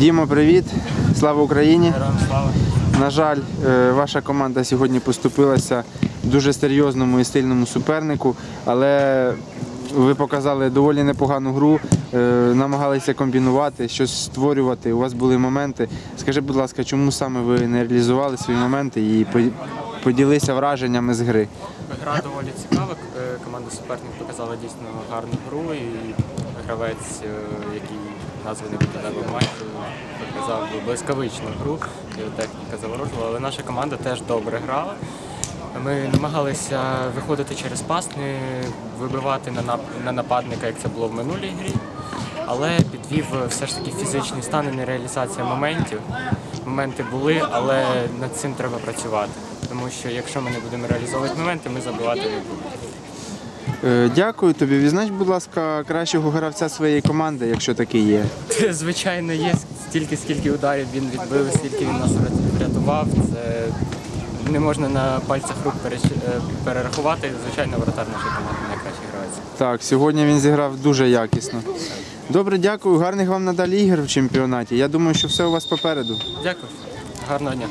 Дімо, привіт! Слава Україні! На жаль, е, ваша команда сьогодні поступилася дуже серйозному і стильному супернику, але ви показали доволі непогану гру, е, намагалися комбінувати, щось створювати. У вас були моменти. Скажи, будь ласка, чому саме ви не реалізували свої моменти і по- поділися враженнями з гри? Гра доволі цікава. Е, Команда суперник показала дійсно гарну гру і гравець, е, який названий Богданем Майк, показав блискавичну гру, техніка заворожувала, але наша команда теж добре грала. Ми намагалися виходити через пас, не вибивати на нап- на нападника, як це було в минулій грі. Але підвів е, все ж таки фізичний стан і нереалізація моментів. Моменти були, але над цим треба працювати. Тому що якщо ми не будемо реалізовувати моменти, ми забивати не будемо. Е, Дякую тобі. Візнач, будь ласка, кращого гравця своєї команди, якщо такий є. Звичайно, є стільки, скільки ударів він відбив, скільки він нас врятував. Це не можна на пальцях рук е, перерахувати. Звичайно, воротар нашої команди найкращий гравець. Так, сьогодні він зіграв дуже якісно. Добре, дякую. Гарних вам надалі ігор в чемпіонаті. Я думаю, що все у вас попереду. Дякую, гарного дня.